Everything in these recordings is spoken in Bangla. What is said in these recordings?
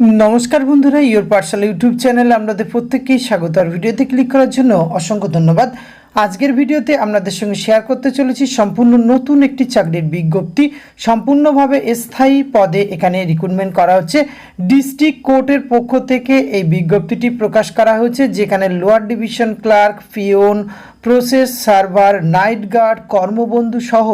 নমস্কার বন্ধুরা ইয়োর পাঠশালা ইউটিউব চ্যানেলে আপনাদের প্রত্যেককেই স্বাগত। আর ভিডিওতে ক্লিক করার জন্য অসংখ্য ধন্যবাদ। আজকের ভিডিওতে আপনাদের সঙ্গে শেয়ার করতে চলেছি সম্পূর্ণ নতুন একটি চাকরির বিজ্ঞপ্তি। সম্পূর্ণভাবে স্থায়ী পদে এখানে রিক্রুটমেন্ট করা হচ্ছে। ডিস্ট্রিক্ট কোর্টের পক্ষ থেকে এই বিজ্ঞপ্তিটি প্রকাশ করা হয়েছে, যেখানে lower division clerk peon process server night guard Karmabandhu সহ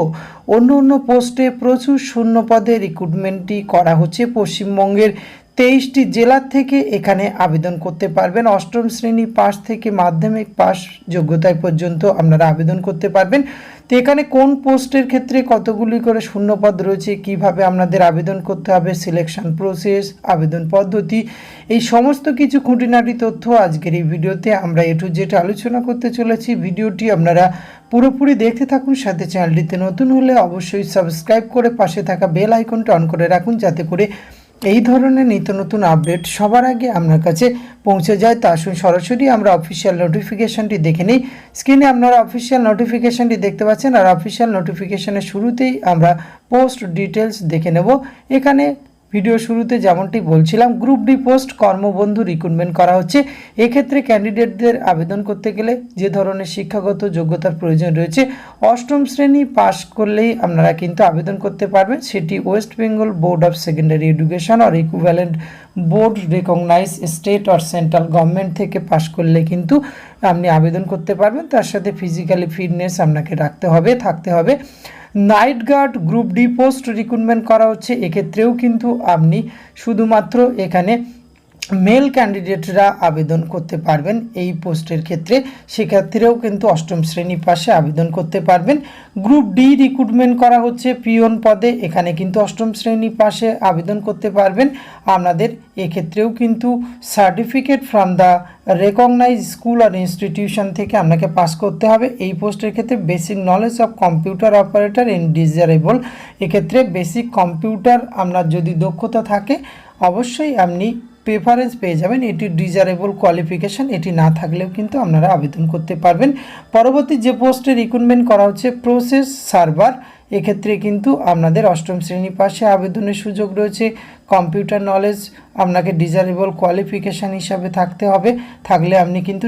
অন্য অন্য পোস্টে প্রচুর শূন্য পদে রিক্রুটমেন্টটি করা হচ্ছে পশ্চিমবঙ্গের তেইশটি জেলার থেকে এখানে আবেদন করতে পারবেন। অষ্টম শ্রেণি পাস থেকে মাধ্যমিক পাস যোগ্যতায় পর্যন্ত আপনারা আবেদন করতে পারবেন। তো এখানে কোন পোস্টের ক্ষেত্রে কতগুলি করে শূন্যপদ রয়েছে, কীভাবে আপনাদের আবেদন করতে হবে, সিলেকশন প্রসেস, আবেদন পদ্ধতি, এই সমস্ত কিছু খুঁটিনাটি তথ্য আজকের এই ভিডিওতে আমরা এটু যেটা আলোচনা করতে চলেছি। ভিডিওটি আপনারা পুরোপুরি দেখতে থাকুন, সাথে চ্যানেলটিতে নতুন হলে অবশ্যই সাবস্ক্রাইব করে পাশে থাকা বেল আইকনটা অন করে রাখুন, যাতে করে এই ধরনের নিত্য নতুন আপডেট সবার আগে আপনার কাছে পৌঁছে যায়, তা আসুন সরাসরি আমরা অফিসিয়াল নোটিফিকেশনটি দেখে নিই। স্ক্রিনে আপনারা অফিসিয়াল নোটিফিকেশনটি দেখতে পাচ্ছেন, আর অফিসিয়াল নোটিফিকেশনের শুরুতেই আমরা পোস্ট ডিটেলস দেখে নেব। এখানে ভিডিও শুরুতে যেমনটি বলছিলাম group D post Karmabandhu recruitment করা হচ্ছে। এক্ষেত্রে ক্যান্ডিডেটদের আবেদন করতে গেলে যে ধরনের শিক্ষাগত যোগ্যতার প্রয়োজন রয়েছে, অষ্টম শ্রেণি পাশ করলেই আপনারা কিন্তু আবেদন করতে পারবেন। সেটি West Bengal board of secondary education R equivalent board recognise state আর সেন্ট্রাল গভর্নমেন্ট থেকে পাশ করলে কিন্তু আপনি আবেদন করতে পারবেন। তার সাথে ফিজিক্যালি ফিটনেস আপনাকে রাখতে হবে, থাকতে হবে। Night guard group D post recruitment করা হচ্ছে। এক্ষেত্রেও কিন্তু আপনি শুধুমাত্র এখানে মেল ক্যান্ডিডেটরা আবেদন করতে পারবেন এই পোস্টের ক্ষেত্রে। সেক্ষেত্রেও কিন্তু অষ্টম শ্রেণি পাশে আবেদন করতে পারবেন। গ্রুপ ডি রিক্রুটমেন্ট করা হচ্ছে পিওন পদে, এখানে কিন্তু অষ্টম শ্রেণি পাশে আবেদন করতে পারবেন। আপনাদের এক্ষেত্রেও কিন্তু certificate from the recognise school R institution থেকে আপনাকে পাস করতে হবে। এই পোস্টের ক্ষেত্রে basic knowledge of computer operator in desirable. এক্ষেত্রে বেসিক কম্পিউটার আপনার যদি দক্ষতা থাকে, অবশ্যই আপনি প্রেফারেন্স পেয়ে যাবেন, এটি ডিজারেবল কোয়ালিফিকেশান এটি না থাকলেও কিন্তু আপনারা আবেদন করতে পারবেন। পরবর্তী যে পোস্টে রিক্রুটমেন্ট করা হচ্ছে প্রসেস সার্ভার এক্ষেত্রে কিন্তু আপনাদের অষ্টম শ্রেণি পাশে আবেদনের সুযোগ রয়েছে। কম্পিউটার নলেজ আপনাকে ডিজারেবল কোয়ালিফিকেশান হিসাবে থাকতে হবে। থাকলে আপনি কিন্তু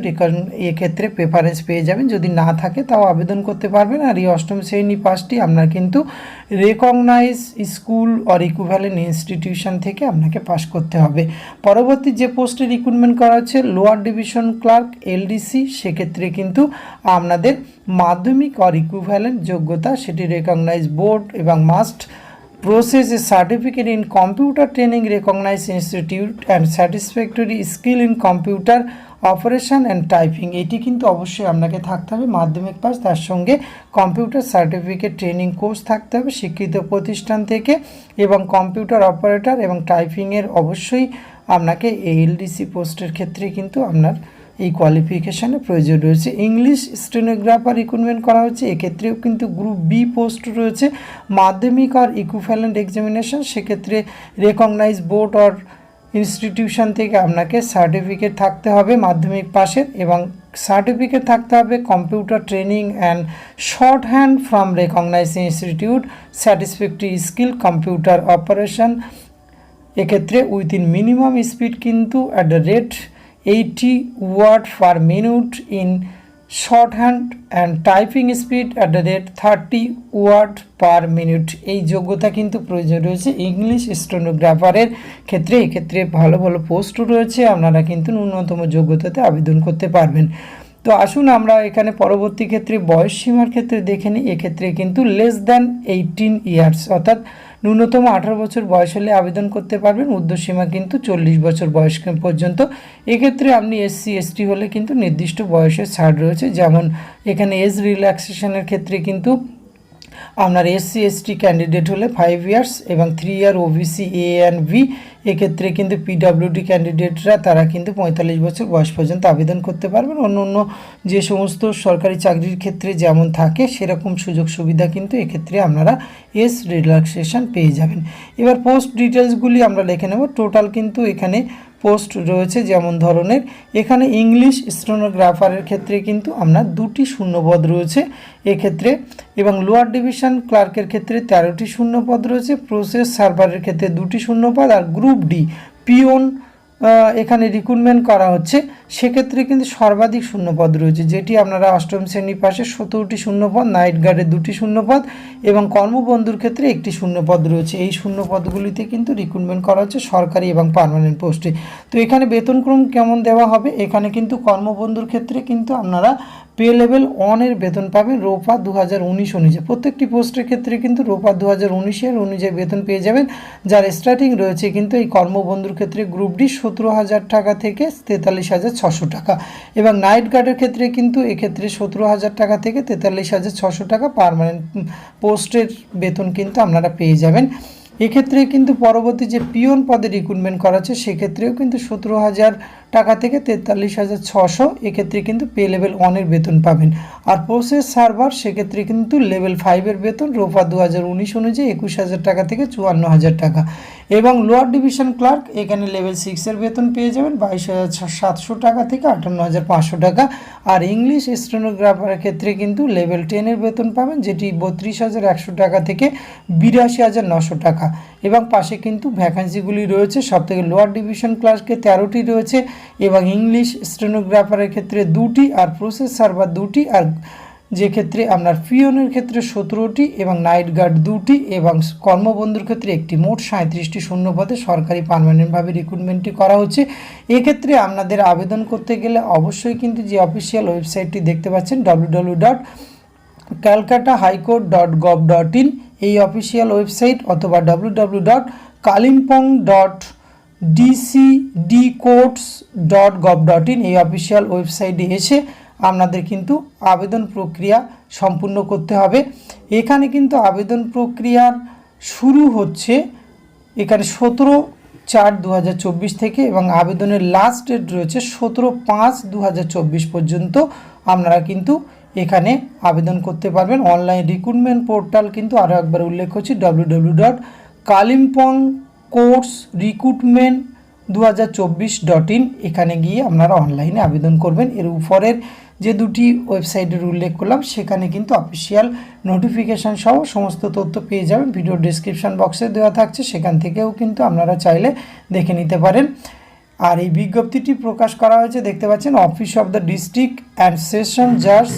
এক্ষেত্রে প্রেফারেন্স পেয়ে যাবেন। যদি না থাকে তাও আবেদন করতে পারবেন। আর এই অষ্টম শ্রেণি পাসটি আপনার কিন্তু recognise school or equivalent institution থেকে আপনাকে পাস করতে হবে। পরবর্তী যে পোস্টে রিক্রুটমেন্ট করা হচ্ছে লোয়ার ডিভিশন ক্লার্ক এলডিসি সেক্ষেত্রে কিন্তু আপনাদের মাধ্যমিক অর ইকুভ্যালেন্ট যোগ্যতা, সেটি রেকগনাইজ বোর্ড এবং must process a certificate in computer training recognized institute and satisfactory skill in computer operation and typing এটি কিন্তু অবশ্যই আপনাকে থাকতে হবে। মাধ্যমিক পাস, তার সঙ্গে কম্পিউটার সার্টিফিকেট ট্রেনিং কোর্স থাকতে হবে। শিক্ষিত প্রতিষ্ঠান থেকে এবং কম্পিউটার অপারেটর এবং টাইপিংয়ের অবশ্যই আপনাকে এলডিসি পোস্টের ক্ষেত্রে কিন্তু আপনার এই কোয়ালিফিকেশানে প্রয়োজন রয়েছে। ইংলিশ স্টেনোগ্রাফার রিক্রুটমেন্ট করা হচ্ছে, এক্ষেত্রেও কিন্তু গ্রুপ বি পোস্ট রয়েছে। মাধ্যমিক আর ইকুইভ্যালেন্ট এক্সামিনেশন সেক্ষেত্রে রেকগনাইজ বোর্ড অর ইনস্টিটিউশন থেকে আপনাকে সার্টিফিকেট থাকতে হবে মাধ্যমিক পাশের এবং সার্টিফিকেট থাকতে হবে computer training and shorthand from recognise institute satisfactory skill computer operation এক্ষেত্রে উইথিন মিনিমাম স্পিড কিন্তু at the rate eighty word per minute in shorthand and typing speed at the rate thirty word per minute এই যোগ্যতা কিন্তু প্রয়োজন রয়েছে ইংলিশ স্টেনোগ্রাফারের ক্ষেত্রে। এক্ষেত্রে ভালো ভালো পোস্টও রয়েছে। আপনারা কিন্তু ন্যূনতম যোগ্যতাতে আবেদন করতে পারবেন। তো আসুন আমরা এখানে পরবর্তী ক্ষেত্রে বয়স সীমার ক্ষেত্রে দেখে নিই। এক্ষেত্রে কিন্তু লেস দ্যান এইটিন ইয়ার্স অর্থাৎ ন্যূনতম আঠারো বছর বয়স হলে আবেদন করতে পারবেন। উর্ধ্বসীমা কিন্তু চল্লিশ বছর বয়স পর্যন্ত। এক্ষেত্রে আপনি এসসি এসটি হলে কিন্তু নির্দিষ্ট বয়সের ছাড় রয়েছে। যেমন এখানে এজ রিল্যাক্সেশনের ক্ষেত্রে কিন্তু আপনার এসসি এসটি ক্যান্ডিডেট হলে ফাইভ ইয়ার্স এবং three year OBC A and B এক্ষেত্রে কিন্তু পিডাব্লিউডি ক্যান্ডিডেটরা তারা কিন্তু পঁয়তাল্লিশ বছর বয়স পর্যন্ত আবেদন করতে পারবেন। অন্য অন্য যে সমস্ত সরকারি চাকরির ক্ষেত্রে যেমন থাকে, সেরকম সুযোগ সুবিধা কিন্তু এক্ষেত্রে আপনারা এস রিল্যাক্সেশন পেয়ে যাবেন। এবার পোস্ট ডিটেলসগুলি আমরা লিখে নেব। টোটাল কিন্তু এখানে পোস্ট রয়েছে যেমন ধরনের। এখানে ইংলিশ স্টোনোগ্রাফারের ক্ষেত্রে কিন্তু আমরা দুটি শূন্যপদ রয়েছে এক্ষেত্রে এবং লোয়ার ডিভিশন ক্লার্কের ক্ষেত্রে তেরোটি শূন্যপদ রয়েছে, প্রসেস সার্ভারের ক্ষেত্রে দুটি শূন্যপদ আর গ্রুপ ডি, পিওন এখানে রিক্রুটমেন্ট করা হচ্ছে। সেক্ষেত্রে কিন্তু সর্বাধিক শূন্যপদ রয়েছে, যেটি আপনারা অষ্টম শ্রেণির পাশে সতেরোটি শূন্যপদ নাইট গার্ডের দুটি শূন্যপদ এবং কর্মবন্ধুর ক্ষেত্রে একটি শূন্যপদ রয়েছে। এই শূন্যপদগুলিতে কিন্তু রিক্রুটমেন্ট করা হচ্ছে সরকারি এবং পারমানেন্ট পোস্টে তো এখানে বেতনক্রম কেমন দেওয়া হবে? এখানে কিন্তু কর্মবন্ধুর ক্ষেত্রে কিন্তু আপনারা পে লেভেল ওয়ানের বেতন পাবেন রোপা দু হাজার উনিশ অনুযায়ী। প্রত্যেকটি পোস্টের ক্ষেত্রে কিন্তু রোপা দু হাজার উনিশের অনুযায়ী বেতন পেয়ে যাবেন। যার স্টার্টিং রয়েছে কিন্তু এই কর্মবন্ধুর ক্ষেত্রে গ্রুপ ডি সতেরো হাজার টাকা থেকে তেতাল্লিশ হাজার ছশো টাকা। এবং নাইট গার্ডের ক্ষেত্রে কিন্তু এক্ষেত্রে সতেরো হাজার টাকা থেকে তেতাল্লিশ হাজার ছশো টাকা পারমানেন্ট পোস্টের বেতন কিন্তু আপনারা পেয়ে যাবেন। এক্ষেত্রে কিন্তু পরবর্তী যে পিওন পদে রিক্রুটমেন্ট করা আছে, সেক্ষেত্রেও কিন্তু সতেরো হাজার টাকা থেকে তেতাল্লিশ হাজার ছশো এক্ষেত্রে কিন্তু পে লেভেল ওয়ানের বেতন পাবেন। আর প্রসেস সার্ভার সেক্ষেত্রে কিন্তু লেভেল ফাইভের বেতন রোফা দু হাজার উনিশ অনুযায়ী একুশ হাজার টাকা থেকে চুয়ান্ন হাজার টাকা। এবং লোয়ার ডিভিশন ক্লার্ক এখানে লেভেল সিক্সের বেতন পেয়ে যাবেন বাইশ হাজার সাতশো টাকা থেকে আটান্ন হাজার পাঁচশো টাকা। আর ইংলিশ স্টেনোগ্রাফারের ক্ষেত্রে কিন্তু লেভেল টেনের বেতন পাবেন, যেটি বত্রিশ হাজার একশো টাকা থেকে বিরাশি হাজার নশো টাকা। এবং পাশে কিন্তু ভ্যাকান্সিগুলি রয়েছে সব থেকে লোয়ার ডিভিশন ক্লার্কে তেরোটি রয়েছে এবং ইংলিশ স্টেনোগ্রাফারের ক্ষেত্রে দুটি, আর প্রসেস সার্ভার দুটি, আর যে ক্ষেত্রে আপনার পিওনের ক্ষেত্রে সতেরোটি এবং নাইট গার্ড দুটি এবং কর্মবন্ধুর ক্ষেত্রে একটি মোট সাঁত্রিশটি শূন্য পদে সরকারি পারমানেন্টভাবে রিক্রুটমেন্টটি করা হচ্ছে। এক্ষেত্রে আপনাদের আবেদন করতে গেলে অবশ্যই কিন্তু যে অফিসিয়াল ওয়েবসাইটটি দেখতে পাচ্ছেন W dot Calcutta high court dot gov dot in. এই অফিসিয়াল ওয়েবসাইট অথবা W W dot Kalimpong dot DCD courts dot gov dot in এই অফিসিয়াল ওয়েবসাইটে এসে আপনাদের কিন্তু আবেদন প্রক্রিয়া সম্পূর্ণ করতে হবে। এখানে কিন্তু আবেদন প্রক্রিয়ার শুরু হচ্ছে এখানে সতেরো চার দু থেকে এবং আবেদনের লাস্ট ডেট রয়েছে সতেরো পাঁচ দু পর্যন্ত আপনারা কিন্তু এখানে আবেদন করতে পারবেন। অনলাইন রিক্রুটমেন্ট পোর্টাল কিন্তু আরও একবার উল্লেখ করছি W dot Kalimpong courts recruitment দু এখানে গিয়ে আপনারা অনলাইনে আবেদন করবেন। এর উপরের যে দুটি ওয়েবসাইটের উল্লেখ করলাম, সেখানে কিন্তু অফিসিয়াল নোটিফিকেশান সহ সমস্ত তথ্য পেয়ে যাবেন। ভিডিও ডিসক্রিপশান বক্সে দেওয়া থাকছে, সেখান থেকেও কিন্তু আপনারা চাইলে দেখে নিতে পারেন। আর এই বিজ্ঞপ্তিটি প্রকাশ করা হয়েছে, দেখতে পাচ্ছেন office of the district and session জাজ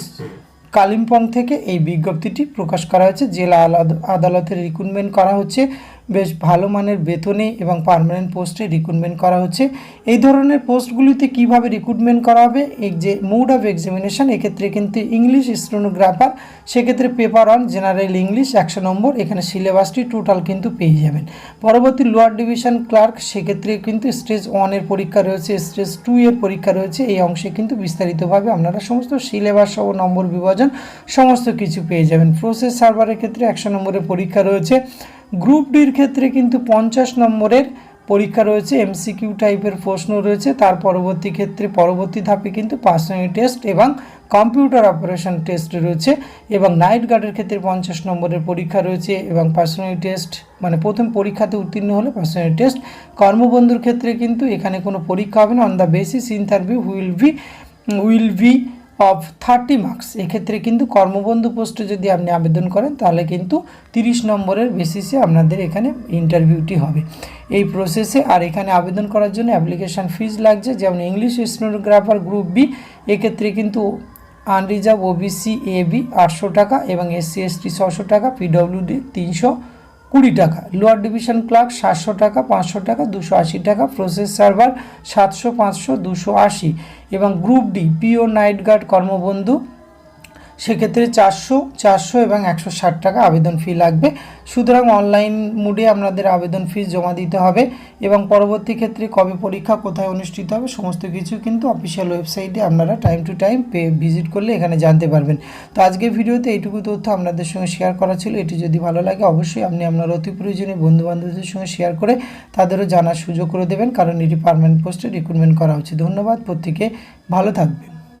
কালিম্পং থেকে এই বিজ্ঞপ্তিটি প্রকাশ করা হয়েছে। জেলা আলাদ- আদালতে রিক্রুটমেন্ট করা হচ্ছে। বেশ ভালো মানের বেতনে এবং পার্মানেন্ট পোস্টে রিক্রুটমেন্ট করা হচ্ছে। এই ধরনের পোস্টগুলিতে কীভাবে রিক্রুটমেন্ট করা হবে? এই যে মুড অফ এক্সামিনেশন এক্ষেত্রে কিন্তু ইংলিশ স্টেনোগ্রাফার সেক্ষেত্রে পেপার অন জেনারেল ইংলিশ একশো নম্বর, এখানে সিলেবাসটি টোটাল কিন্তু পেয়ে যাবেন। পরবর্তী লোয়ার ডিভিশন ক্লার্ক সেক্ষেত্রে কিন্তু স্টেজ ওয়ানের পরীক্ষা রয়েছে স্টেজ টু এর পরীক্ষা রয়েছে, এই অংশে কিন্তু বিস্তারিতভাবে আপনারা সমস্ত সিলেবাস সহ নম্বর বিভাজন সমস্ত কিছু পেয়ে যাবেন। প্রসেস সার্ভারের ক্ষেত্রে একশো নম্বরের পরীক্ষা রয়েছে। গ্রুপ ডির ক্ষেত্রে কিন্তু পঞ্চাশ নম্বরের পরীক্ষা রয়েছে এমসিকিউ টাইপের প্রশ্ন রয়েছে, তার পরবর্তী ক্ষেত্রে পরবর্তী ধাপে কিন্তু পার্সোনাল টেস্ট এবং কম্পিউটার অপারেশন টেস্ট রয়েছে এবং নাইট গার্ডের ক্ষেত্রে পঞ্চাশ নম্বরের পরীক্ষা রয়েছে এবং পার্সোনাল টেস্ট মানে প্রথম পরীক্ষাতে উত্তীর্ণ হলে পার্সোনাল টেস্ট কর্মবন্ধুর ক্ষেত্রে কিন্তু এখানে কোনো পরীক্ষা হবে না on the basis interview will be will be of thirty marks এক্ষেত্রে কিন্তু কর্মবন্ধু পোস্টে যদি আপনি আবেদন করেন, তাহলে কিন্তু তিরিশ নম্বরের বেসিসে আপনাদের এখানে ইন্টারভিউটি হবে। এই প্রসেসে আর এখানে আবেদন করার জন্য অ্যাপ্লিকেশান ফিজ লাগছে। যেমন ইংলিশ স্টেনোগ্রাফার গ্রুপ বি এক্ষেত্রে কিন্তু আনরিজার্ভ ওবিসি বি আটশো টাকা এবং এসসি এসটি ছশো টাকা পিডব্লিউডি তিনশো কুড়ি টাকা। লোয়ার ডিভিশন ক্লার্ক সাতশো টাকা, পাঁচশো টাকা, দুশো আশি টাকা, প্রসেস সার্ভার সাতশো, পাঁচশো, দুশো আশি এবং group D, PO, night guard, কর্মবন্ধু সেক্ষেত্রে চারশো চারশো এবং একশো ষাট টাকা আবেদন ফি লাগবে। সুতরাং অনলাইন মোডে আপনাদের আবেদন ফিস জমা দিতে হবে এবং পরবর্তী ক্ষেত্রে কবে পরীক্ষা, কোথায় অনুষ্ঠিত হবে, সমস্ত কিছু কিন্তু অফিসিয়াল ওয়েবসাইটে আপনারা টাইম টু টাইম পে ভিজিট করলে এখানে জানতে পারবেন। তো আজকের ভিডিওতে এইটুকু তথ্য আপনাদের সঙ্গে শেয়ার করা ছিল। এটি যদি ভালো লাগে অবশ্যই আপনি আপনার অতি প্রয়োজনীয় বন্ধু বান্ধবদের সঙ্গে শেয়ার করে তাদেরও জানার সুযোগ করে দেবেন। কারণ এটি পারমানেন্ট পোস্টে রিক্রুটমেন্ট করা হচ্ছে। ধন্যবাদ। প্রত্যেকে ভালো থাকবেন।